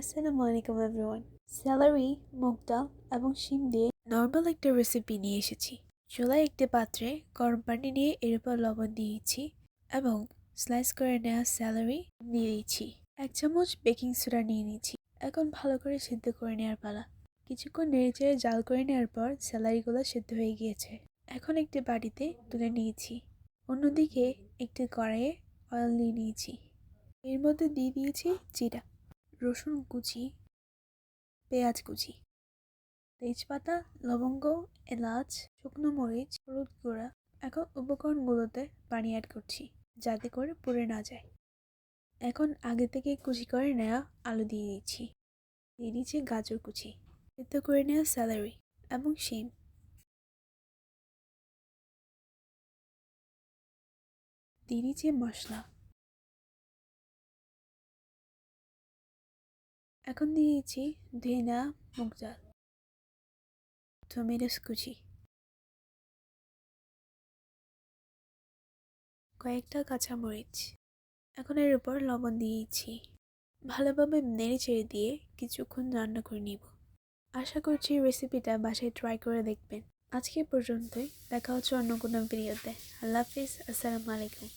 আসসালামু আলাইকুম everyone salary মুগ ডাল এবং শিম দিয়ে নর্মাল একটা রেসিপি নিয়ে এসেছি। চুলায় একটি পাত্রে গরম পানি নিয়ে এর উপর লবণ দিয়েছি এবং স্লাইস করে নেওয়া স্যালারি দিয়ে দিচ্ছি। এক চামচ বেকিং সোডা নিয়ে নিয়েছি এখন ভালো করে সিদ্ধ করে নেওয়ার পালা। কিছুক্ষণ নেড়েচেড়ে জাল করে নেওয়ার পর স্যালারিগুলো সিদ্ধ হয়ে গিয়েছে। এখন একটি বাটিতে তুলে নিয়েছি। অন্যদিকে একটি কড়াইয়ে অয়েল নিয়ে নিয়েছি। এর মধ্যে দিয়ে দিয়েছি জিরা। রসুন কুচি, পেঁয়াজ কুচি, তেজপাতা, লবঙ্গ, এলাচ, শুকনো মরিচ, হলুদ গুঁড়া এখন উপকরণগুলোতে পানি অ্যাড করছি যাতে করে পুড়ে না যায়। এখন আগে থেকে কুচি করে নেওয়া আলু দিয়ে দিচ্ছি। দিয়ে দিচ্ছি গাজর কুচি, সিদ্ধ করে নেওয়া স্যালারি এবং শিম। দিয়ে দিচ্ছি মশলা। এখন দিয়েছি ধেনা মুগ ডাল টমেটোস কুচি। কয়েকটা কাঁচামরিচ। এখন এর উপর লবণ দিয়েছি। ভালোভাবে নেড়ে চেড়ে দিয়ে কিছুক্ষণ রান্না করে নিব। আশা করছি রেসিপিটা বাসায় ট্রাই করে দেখবেন। আজকে পর্যন্তই। দেখা হচ্ছে অন্য কোনো ভিডিওতে আল্লাহ হাফিজ। আসসালামু আলাইকুম।